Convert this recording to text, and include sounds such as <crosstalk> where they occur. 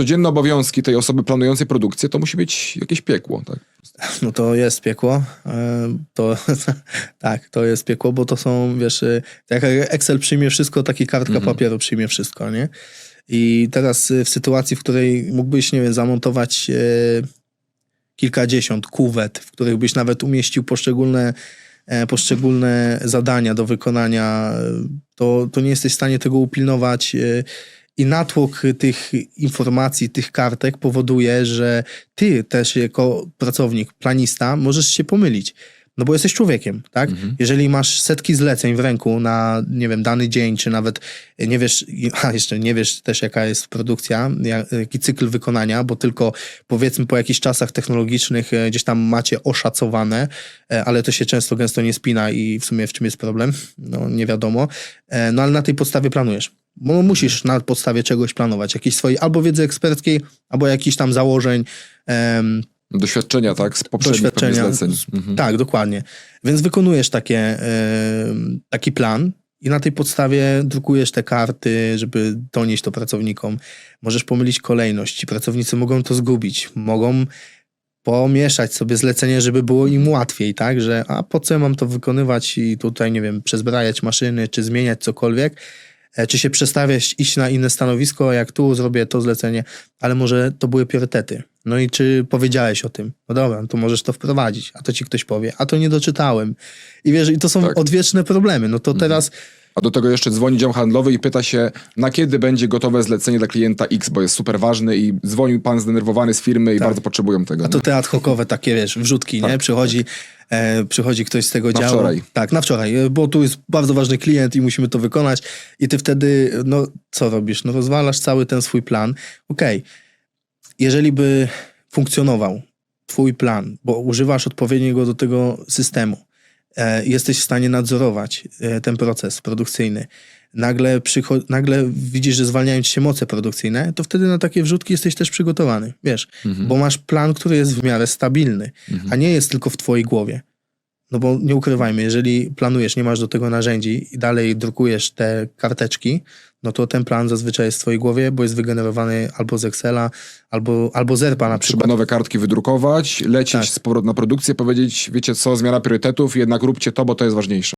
codzienne obowiązki tej osoby planującej produkcję, to musi być jakieś piekło, tak? <laughs> No to jest piekło. E, To <laughs> tak, to jest piekło, bo to są, wiesz, e, tak jak Excel przyjmie wszystko, taki kartka Mhm. papieru przyjmie wszystko, nie? I teraz e, w sytuacji, w której mógłbyś, nie wiem, zamontować kilkadziesiąt kuwet, w których byś nawet umieścił poszczególne, poszczególne zadania do wykonania, to, to nie jesteś w stanie tego upilnować. I natłok tych informacji, tych kartek powoduje, że ty też jako pracownik, planista możesz się pomylić. No bo jesteś człowiekiem, tak? Jeżeli masz setki zleceń w ręku na, nie wiem, dany dzień, czy nawet nie wiesz, <laughs> a jeszcze nie wiesz też jaka jest produkcja, ja- jaki cykl wykonania, bo tylko powiedzmy po jakichś czasach technologicznych e, gdzieś tam macie oszacowane, e, ale to się często gęsto nie spina i w sumie w czym jest problem? No nie wiadomo. E, No ale na tej podstawie planujesz. Bo musisz na podstawie czegoś planować, jakiejś swojej albo wiedzy eksperckiej, albo jakichś tam założeń, Doświadczenia, tak? Z poprzednich doświadczenia. zleceń. Mhm. tak, dokładnie. Więc wykonujesz takie, e, taki plan i na tej podstawie drukujesz te karty, żeby donieść to pracownikom. Możesz pomylić kolejność. Ci pracownicy mogą to zgubić. Mogą pomieszać sobie zlecenie, żeby było im łatwiej, tak? Że a po co ja mam to wykonywać i tutaj, nie wiem, przezbrajać maszyny, czy zmieniać cokolwiek, e, czy się przestawiać, iść na inne stanowisko, jak tu zrobię to zlecenie, ale może to były priorytety. No i czy powiedziałeś o tym? No dobra, to możesz to wprowadzić, a to ci ktoś powie, a to nie doczytałem. I wiesz, i to są Tak. odwieczne problemy. No to teraz A do tego jeszcze dzwoni dział handlowy i pyta się, na kiedy będzie gotowe zlecenie dla klienta X, bo jest super ważny i dzwonił pan zdenerwowany z firmy i bardzo potrzebują tego. Tak. A to te ad hocowe takie, wiesz, wrzutki, nie? Tak, Przychodzi, e, przychodzi ktoś z tego Na działu. wczoraj. Tak, na wczoraj, e, bo tu jest bardzo ważny klient i musimy to wykonać. I ty wtedy, no co robisz? No rozwalasz cały ten swój plan. Okej, jeżeli by funkcjonował twój plan, bo używasz odpowiedniego do tego systemu, e, jesteś w stanie nadzorować e, ten proces produkcyjny, nagle, nagle widzisz, że zwalniają ci się moce produkcyjne, to wtedy na takie wrzutki jesteś też przygotowany, wiesz, bo masz plan, który jest w miarę stabilny, a nie jest tylko w twojej głowie. No bo nie ukrywajmy, jeżeli planujesz, nie masz do tego narzędzi i dalej drukujesz te karteczki, no to ten plan zazwyczaj jest w twojej głowie, bo jest wygenerowany albo z Excela, albo, albo z ERPA na Trzeba przykład. nowe kartki wydrukować, lecieć Tak. z powrotem na produkcję, powiedzieć, wiecie co, zmiana priorytetów, jednak róbcie to, bo to jest ważniejsze.